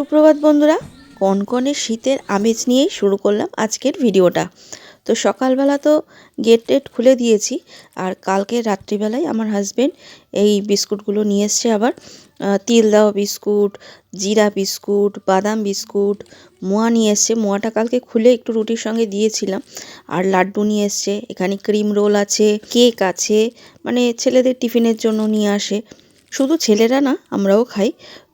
সুপ্রভাত বন্ধুরা, কনকনে শীতের আমেজ নিয়েই শুরু করলাম আজকের ভিডিওটা। তো সকালবেলা তো গেট টেট খুলে দিয়েছি, আর কালকে রাত্রিবেলায় আমার হাজবেন্ড এই বিস্কুটগুলো নিয়ে এসছে আবার। তিল দেওয়া বিস্কুট, জিরা বিস্কুট, বাদাম বিস্কুট, মোয়া নিয়ে এসছে। মোয়াটা কালকে খুলে একটু রুটির সঙ্গে দিয়েছিলাম, আর লাড্ডু নিয়ে এসছে। এখানে ক্রিম রোল আছে কেক আছে মানে ছেলেদের টিফিনের জন্য নিয়ে আসে। শুধু ছেলেরা না, আমরাও খাই।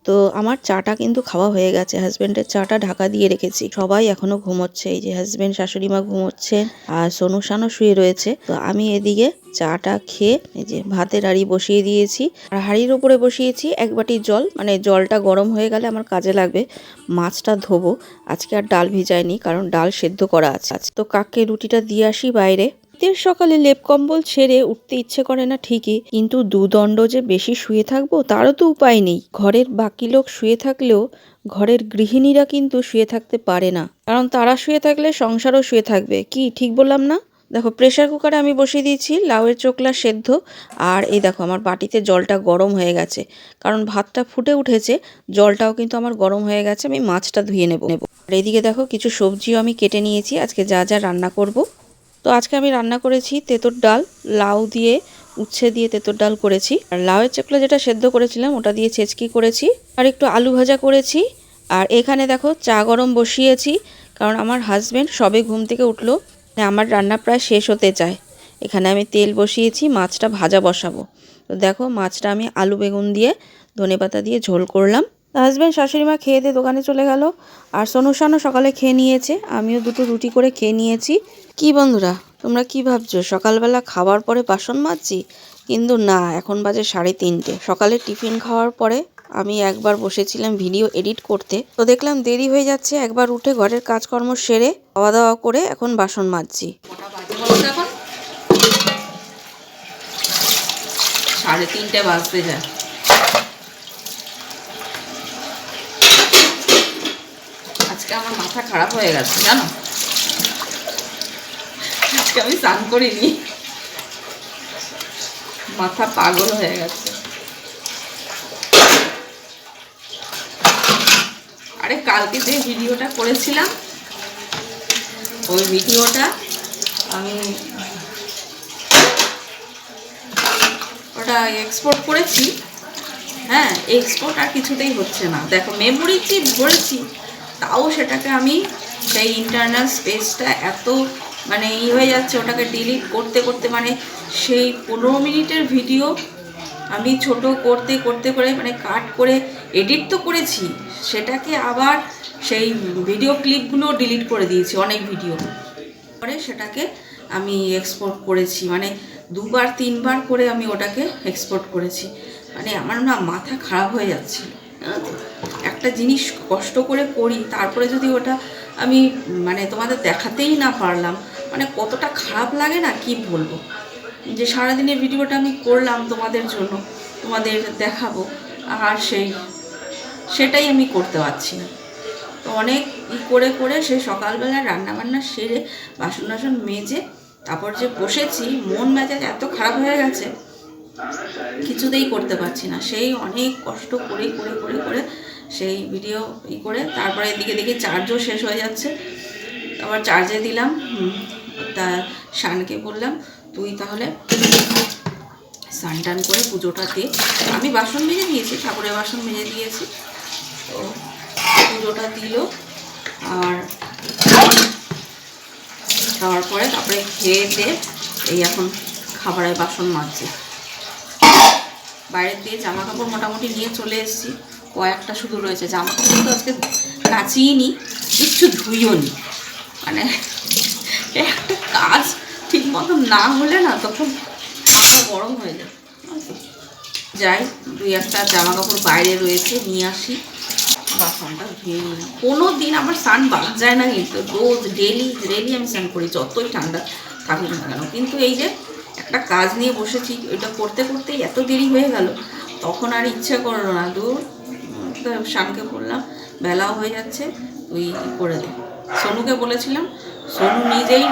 তো আমার চাটা কিন্তু খাওয়া হয়ে গেছে। হাজবেন্ডের চাটা ঢাকা দিয়ে রেখেছি। সবাই এখনও ঘুমোচ্ছে। এই যে হাজব্যান্ড শাশুড়ি মা ঘুমোচ্ছে আর সোনু শানও শুয়ে রয়েছে। তো আমি এদিকে চাটা খেয়ে এই যে ভাতের হাঁড়ি বসিয়ে দিয়েছি। আর হাঁড়ির ওপরে বসিয়েছি এক বাটি জল। মানে জলটা গরম হয়ে গেলে আমার কাজে লাগবে। মাছটা ধোবো। আজকে আর ডাল ভিজায়নি কারণ ডাল সেদ্ধ করা আছে। তো কাককে রুটিটা দিয়ে আসি বাইরে। শীতের সকালে লেপ কম্বল ছেড়ে উঠতে ইচ্ছে করে না ঠিকই, কিন্তু দুদণ্ড যে বেশি শুয়ে থাকব তারও তো উপায় নেই। ঘরের বাকি লোক শুয়ে থাকলেও ঘরের গৃহিণীরা কিন্তু শুয়ে থাকতে পারে না। কারণ তারা শুয়ে থাকলে সংসারও শুয়ে থাকবে। কি, ঠিক বললাম না? দেখো প্রেশার কুকারে আমি বসিয়ে দিয়েছি, লাউয়ের চোখলা সেদ্ধ। আর এই দেখো, আমার বাটিতে জলটা গরম হয়ে গেছে। কারণ ভাতটা ফুটে উঠেছে, জলটাও কিন্তু আমার গরম হয়ে গেছে, আমি মাছটা ধুয়ে নেব নেব। আর এদিকে দেখো, কিছু সবজিও আমি কেটে নিয়েছি। আজকে যা যা রান্না করব। তো আজকে আমি রান্না করেছি তেঁতর ডাল, লাউ দিয়ে উচ্ছে দিয়ে তেঁতর ডাল করেছি। আর লাউয়ের চকলা যেটা সেদ্ধ করেছিলাম, ওটা দিয়ে ছেচকি করেছি। আর একটু আলু ভাজা করেছি। আর এখানে দেখো চা গরম বসিয়েছি, কারণ আমার হাজব্যান্ড সবে ঘুম থেকে উঠল আমার রান্না প্রায় শেষ হতে চায়। এখানে আমি তেল বসিয়েছি, মাছটা ভাজা বসাবো। তো দেখো মাছটা আমি আলু বেগুন দিয়ে ধনেপাতা দিয়ে ঝোল করলাম। হাজব্যান্ড শাশুড়ি মা খেয়ে দিয়ে দোকানে চলে গেল। আর সোনুশানও সকালে খেয়ে নিয়েছে। আমিও দুটো রুটি করে খেয়ে নিয়েছি। কি বন্ধুরা, তোমরা কি ভাবছ? সকালবেলা খাওয়ার পরে বাসন মাজছি? কিন্তু না, এখন বাজে সাড়ে তিনটে। সকালে টিফিন খাওয়ার পরে আমি একবার বসেছিলাম ভিডিও এডিট করতে। তো দেখলাম দেরি হয়ে যাচ্ছে, একবার উঠে ঘরের কাজকর্ম সেরে খাওয়া দাওয়া করে এখন বাসন মাজছি। সাড়ে তিনটে বাজতে যায় আজকে আমার মাথা খারাপ হয়ে গেছে, জানো? আজকে আমি স্নান করিনি। মাথা পাগল হয়ে গেছে। আরে, কালকে যে ভিডিওটা করেছিলাম, ওই ভিডিওটা আমি ওটা এক্সপোর্ট করেছি। হ্যাঁ এক্সপোর্ট আর কিছুতেই হচ্ছে না। দেখো মেমোরি চিপ ভরেছি। তাও সেটাকে আমি সেই ইন্টারনাল স্পেসটা এত মানে ই হয়ে যাচ্ছে, ওটাকে ডিলিট করতে করতে মানে সেই পনেরো মিনিটের ভিডিও আমি ছোট করতে করতে, করে মানে কাট করে এডিট তো করেছি, সেটাকে আবার সেই ভিডিও ক্লিপগুলো ডিলিট করে দিয়েছি, অনেক ভিডিও পরে সেটাকে আমি এক্সপোর্ট করেছি মানে দুবার, তিনবার করে আমি ওটাকে এক্সপোর্ট করেছি মানে আমার না মাথা খারাপ হয়ে যাচ্ছে? একটা জিনিস কষ্ট করে করি, তারপরে যদি ওটা আমি মানে তোমাদের দেখাতেই না পারলাম মানে কতটা খারাপ লাগে না, কি বলব? যে সারাদিনের ভিডিওটা আমি করলাম তোমাদের জন্য, তোমাদের দেখাবো, আর সেই, সেটাই আমি করতে পারছি না। তো অনেক ই করে করে সেই সকালবেলা রান্নাবান্না সেরে বাসন টাসন মেজে, তারপর যে বসেছি, মন মেজাজ এত খারাপ হয়ে গেছে কিছুতেই করতে পারছি না। সেই অনেক কষ্ট করে করে করে করে সেই ভিডিও ই করে তারপরে এদিকে দেখি চার্জও শেষ হয়ে যাচ্ছে। আবার চার্জে দিলাম তা শানকে বললাম, তুই তাহলে স্নান টান করে পুজোটা দে। আমি বাসন মেজে দিয়েছি, ঠাকুরের বাসন মেজে দিয়েছি। তো পুজোটা দিল, আর খাওয়ার পরে তারপরে খেয়ে দিয়ে এই এখন খাবারের বাসন মাজছি। বাইরের দিয়ে জামা কাপড় মোটামুটি নিয়ে চলে এসেছি। কয়েকটা শুধু রয়েছে। জামা কাপড় তো আজকে কাচিয়ে নি কিচ্ছু ধুইও নি মানে একটা কাজ ঠিক মতো না হলে না তখন মাথা গরম হয়ে যায়। যাই, দুই একটা জামা কাপড় বাইরে রয়েছে, নিয়ে আসি। বাসনটা ধুয়ে নিলাম কোনো দিন আমার স্নান বাদ যায় না কিন্তু, রোজ ডেলি ডেলি আমি স্নান করি, যতই ঠান্ডা থাকুক না কেন। কিন্তু এই যে একটা কাজ নিয়ে বসেছি ওইটা করতে করতে এত দেরি হয়ে গেল। তখন আর ইচ্ছে করল না, দূর। শানকে বললাম, বেলাও হয়ে যাচ্ছে ওই করে দে। সোনুকে বলেছিলাম, সোনু নিজেই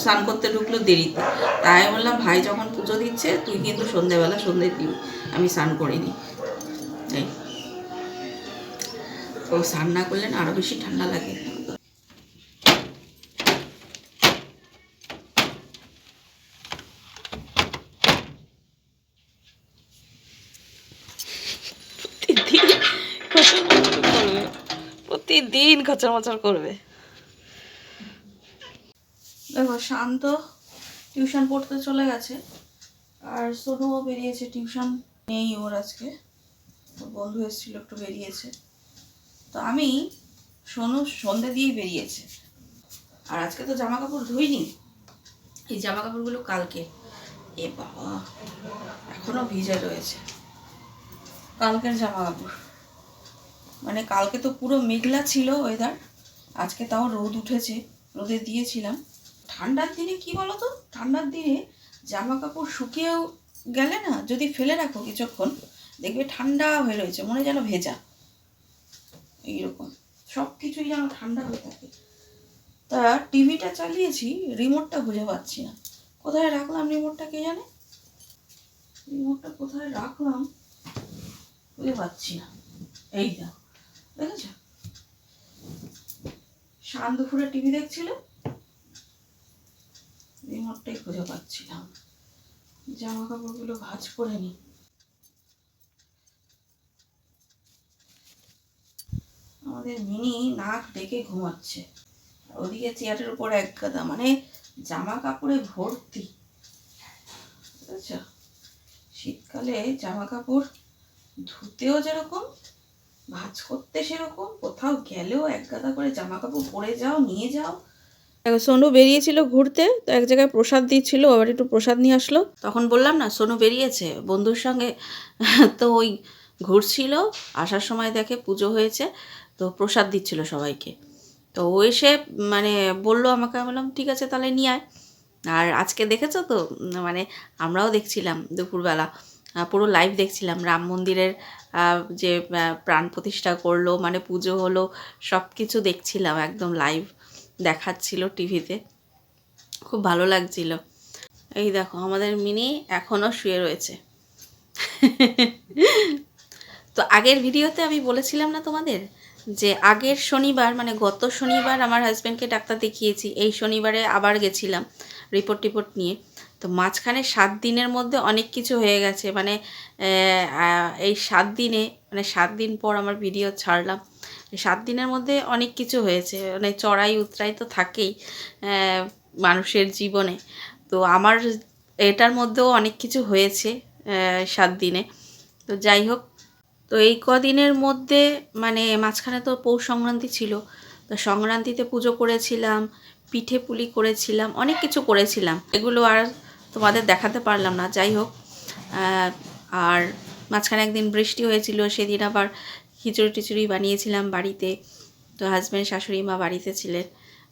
স্নান করতে ঢুকলো দেরিতে। তাই বললাম, ভাই যখন পুজো দিচ্ছে, তুই কিন্তু সন্ধেবেলা সন্ধে দিবি। আমি স্নান করিনি এই। তো স্নান না করলে না আরও বেশি ঠান্ডা লাগে প্রতিদিন খচর মচর করবে প্রতিদিন খচর মচর করবে। দেখো, শান্ত টিউশন পড়তে চলে গেছে। আর সোনুও বেরিয়েছে, টিউশন নেই ওর আজকে। বন্ধু এসেছিল, একটু বেরিয়েছে। তো আমি সোনু সন্ধে দিয়েই বেরিয়েছে। আর আজকে তো জামা কাপড় ধুইনি। এই জামা কাপড়গুলো কালকে। এ বাবা, এখনও ভিজে রয়েছে। কালকের জামা কাপড় মানে কালকে তো পুরো মেঘলা ছিল ওয়েদার আজকে তাও রোদ উঠেছে, রোদে দিয়েছিলাম। ঠান্ডার দিনে কি বলো তো ঠান্ডার দিনে জামা কাপড় শুকিয়েও গেলে না, যদি ফেলে রাখো কিছুক্ষণ, দেখবে ঠান্ডা হয়ে রয়েছে, মনে যেন ভেজা। এইরকম সব কিছুই যেন ঠান্ডা হয়ে থাকে। তা টিভিটা চালিয়েছি রিমোটটা খুঁজে পাচ্ছি না। কোথায় রাখলাম রিমোটটা কে জানে? রিমোটটা কোথায় রাখলাম খুঁজে পাচ্ছি না। এই না দেখেছ? শান দুপুরে টিভি দেখছিল রিমোটটাই খুঁজে পাচ্ছিলাম। জামা কাপড়গুলো ভাঁজ করে নি। আমাদের মিনি নাক ডেকে ঘুমাচ্ছে। ওদিকে চেয়ারের উপর এক গাদা মানে জামা কাপড়ে ভর্তি। বুঝেছ শীতকালে জামা কাপড় ধুতেও যেরকম ভাঁজ করতে সেরকম কোথাও গেলেও এক গাদা করে জামা কাপড় পরে যাও নিয়ে যাও। সোনু বেরিয়েছিল ঘুরতে তো এক জায়গায় প্রসাদ দিচ্ছিল আবার একটু প্রসাদ নিয়ে আসলো। তখন বললাম না সোনু বেরিয়েছে বন্ধুর সঙ্গে তো ওই ঘুরছিল আসার সময় দেখে পুজো হয়েছে তো প্রসাদ দিচ্ছিল সবাইকে। তো ও এসে মানে বলল আমাকে আমি বললাম ঠিক আছে তাহলে নিয়ে আয়। আর আজকে দেখেছ তো মানে আমরাও দেখছিলাম দুপুরবেলা পুরো লাইভ দেখছিলাম রাম মন্দিরের যে প্রাণ প্রতিষ্ঠা করল মানে পুজো হলো সব কিছু দেখছিলাম একদম লাইভ দেখাচ্ছিল টিভিতে। খুব ভালো লাগছিল। এই দেখো, আমাদের মিনি এখনও শুয়ে রয়েছে। তো আগের ভিডিওতে আমি বলেছিলাম না তোমাদের? যে আগের শনিবার মানে গত শনিবার আমার হাজব্যান্ডকে ডাক্তার দেখিয়েছি, এই শনিবারে আবার গেছিলাম রিপোর্ট টিপোর্ট নিয়ে। তো মাঝখানে সাত দিনের মধ্যে অনেক কিছু হয়ে গেছে। মানে এই সাত দিনে মানে সাত দিন পর আমার ভিডিও ছাড়লাম। সাত দিনের মধ্যে অনেক কিছু হয়েছে। মানে চড়াই উতরাই তো থাকেই মানুষের জীবনে। তো আমার এটার মধ্যেও অনেক কিছু হয়েছে সাত দিনে। তো যাই হোক, তো এই কদিনের মধ্যে মানে মাঝখানে তো পৌষ সংক্রান্তি ছিল। তো সংক্রান্তিতে পুজো করেছিলাম, পিঠে পুলি করেছিলাম, অনেক কিছু করেছিলাম। এগুলো আর তোমাদের দেখাতে পারলাম না, যাই হোক। আর মাঝখানে একদিন বৃষ্টি হয়েছিল, সেদিন আবার খিচুড়ি টিচুড়ি বানিয়েছিলাম বাড়িতে। তো হাজব্যান্ড শাশুড়ি মা বাড়িতে ছিলেন।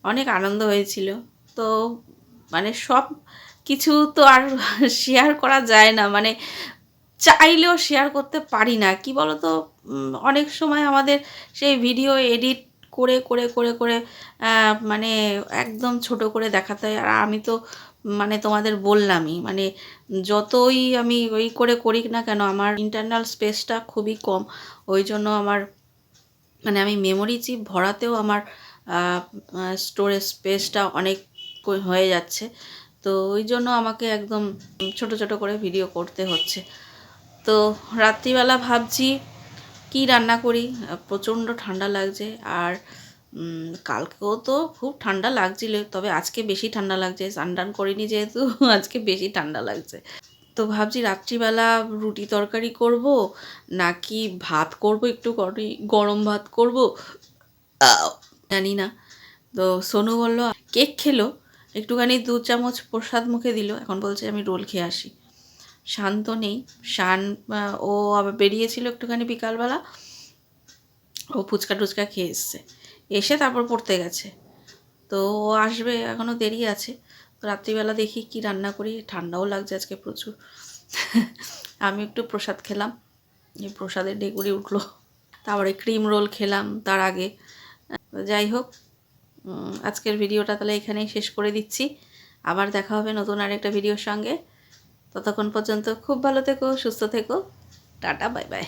অনেক আনন্দ হয়েছিল। তো মানে সব কিছু তো আর শেয়ার করা যায় না। মানে চাইলেও শেয়ার করতে পারি না। কি বলো তো অনেক সময় আমাদের সেই ভিডিও এডিট করে করে করে করে মানে একদম ছোট করে দেখাতে হয়। আর আমি তো মানে তোমাদের বললামই মানে যতই আমি ওই করে করি না কেন, আমার ইন্টারনাল স্পেসটা খুবই কম। ওই জন্য আমার মানে আমি মেমোরি চিপ ভরাতেও আমার স্টোরেজ স্পেসটা অনেক হয়ে যাচ্ছে। তো ওই জন্য আমাকে একদম ছোট ছোট করে ভিডিও করতে হচ্ছে। তো রাত্রিবেলা ভাবছি কি রান্না করি? প্রচণ্ড ঠান্ডা লাগছে। আর কালকেও তো খুব ঠান্ডা লাগছিল, তবে আজকে বেশি ঠান্ডা লাগছে, স্নান টান করিনি যেহেতু, আজকে বেশি ঠান্ডা লাগছে। তো ভাবছি রাত্রিবেলা রুটি তরকারি করব, নাকি ভাত করব একটু গরম ভাত করব জানি না। তো সোনু বলল, কেক খেলো, একটুখানি দু চামচ প্রসাদ মুখে দিল, এখন বলছে আমি রোল খেয়ে আসি। শান্ত নেই, শান ও আবার বেরিয়েছিল একটুখানি বিকালবেলা, ও ফুচকা টুচকা খেয়ে এসছে। এসে তারপর পড়তে গেছে। তো ও আসবে এখনও দেরি আছে। তো রাত্রিবেলা দেখি কি রান্না করি, ঠান্ডাও লাগছে আজকে প্রচুর। আমি একটু প্রসাদ খেলাম, এই প্রসাদের ডেকুরি উঠল। তারপরে ক্রিম রোল খেলাম তার আগে। যাই হোক আজকের ভিডিওটা তাহলে এখানেই শেষ করে দিচ্ছি। আবার দেখা হবে নতুন আরেকটা ভিডিওর সঙ্গে। ততক্ষণ পর্যন্ত খুব ভালো থেকো, সুস্থ থেকো। Tata, bye bye.